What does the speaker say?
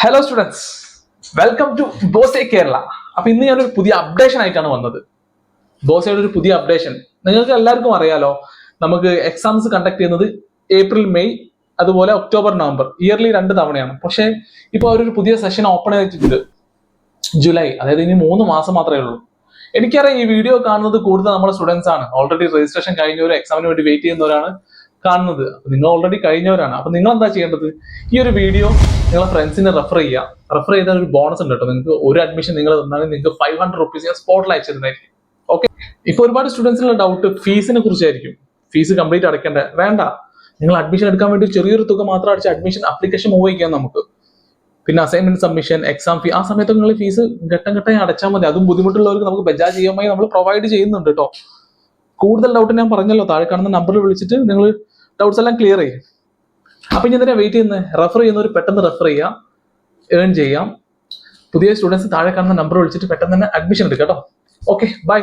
Hello students welcome to Bose Kerala അപ്പൊ ഇന്ന് ഞാനൊരു പുതിയ അപ്ഡേഷൻ ആയിട്ടാണ് വന്നത്. ബോസയുടെ ഒരു പുതിയ അപ്ഡേഷൻ നിങ്ങൾക്ക് എല്ലാവർക്കും അറിയാലോ നമുക്ക് എക്സാംസ് കണ്ടക്ട് ചെയ്യുന്നത് ഏപ്രിൽ മെയ് അതുപോലെ ഒക്ടോബർ നവംബർ ഇയർലി രണ്ട് തവണയാണ്. പക്ഷേ ഇപ്പോൾ അവരൊരു പുതിയ സെഷൻ ഓപ്പൺ ചെയ്തിട്ടുണ്ട് ജൂലൈ അതായത് ഇനി മൂന്ന് മാസം മാത്രമേ ഉള്ളൂ. എനിക്കറിയാം ഈ വീഡിയോ കാണുന്നത് കൂടുതൽ നമ്മുടെ സ്റ്റുഡൻസ് ആണ്. ഓൾറെഡി രജിസ്ട്രേഷൻ കഴിഞ്ഞ ഒരു എക്സാമിന് വേണ്ടി വെയിറ്റ് ചെയ്യുന്നവരാണ്. കാണുന്നത്. നിങ്ങൾ ഓൾറെഡി കഴിഞ്ഞവരാണ്. അപ്പൊ നിങ്ങൾ എന്താ ചെയ്യേണ്ടത്? ഈ ഒരു വീഡിയോ നിങ്ങളെ ഫ്രണ്ട്സിനെ റെഫർ ചെയ്യുക. റെഫർ ചെയ്താൽ ഒരു ബോണസ് ഉണ്ട് കേട്ടോ. നിങ്ങൾക്ക് ഒരു അഡ്മിഷൻ നിങ്ങൾ തന്നാലും നിങ്ങൾക്ക് ഫൈവ് ഹൺഡ്രഡ് റുപ്പീസ് ഞാൻ സ്പോട്ടിൽ അയച്ചിരുന്നായിരിക്കും ഓക്കെ ഇപ്പൊ ഒരുപാട് സ്റ്റുഡൻസിനുള്ള ഡൗട്ട് ഫീസിനെ കുറിച്ചായിരിക്കും ഫീസ് കംപ്ലീറ്റ് അടയ്ക്കേണ്ട. വേണ്ട. നിങ്ങൾ അഡ്മിഷൻ എടുക്കാൻ വേണ്ടി ചെറിയൊരു തുക മാത്രം അടിച്ച് അഡ്മിഷൻ അപ്ലിക്കേഷൻ മൂവ് ചെയ്യാം നമുക്ക്. പിന്നെ അസൈൻമെന്റ് സബ്മിഷൻ എക്സാം ഫീ ആ സമയത്ത് നിങ്ങൾ ഫീസ് ഘട്ടം ഘട്ടമായി അടച്ചാൽ മതി. അതും ബുദ്ധിമുട്ടുള്ളവർക്ക് നമുക്ക് ബജാജ് ഇ നമ്മൾ പ്രൊവൈഡ് ചെയ്യുന്നുണ്ട് കേട്ടോ. കൂടുതൽ ഡൗട്ട് ഞാൻ പറഞ്ഞല്ലോ. താഴെ കാണുന്ന നമ്പറിൽ വിളിച്ചിട്ട് നിങ്ങൾ ഡൗട്ട്സ് എല്ലാം ക്ലിയർ ചെയ്യും അപ്പൊ ഇനി എന്തിനാ വെയിറ്റ് ചെയ്യുന്നത് റെഫർ ചെയ്യുന്നവർ പെട്ടെന്ന് റെഫർ ചെയ്യാം. ഏൺ ചെയ്യാം. പുതിയ സ്റ്റുഡൻസ് താഴെ കാണുന്ന നമ്പർ വിളിച്ചിട്ട് പെട്ടെന്ന് തന്നെ അഡ്മിഷൻ എടുക്കാം കേട്ടോ. Okay bye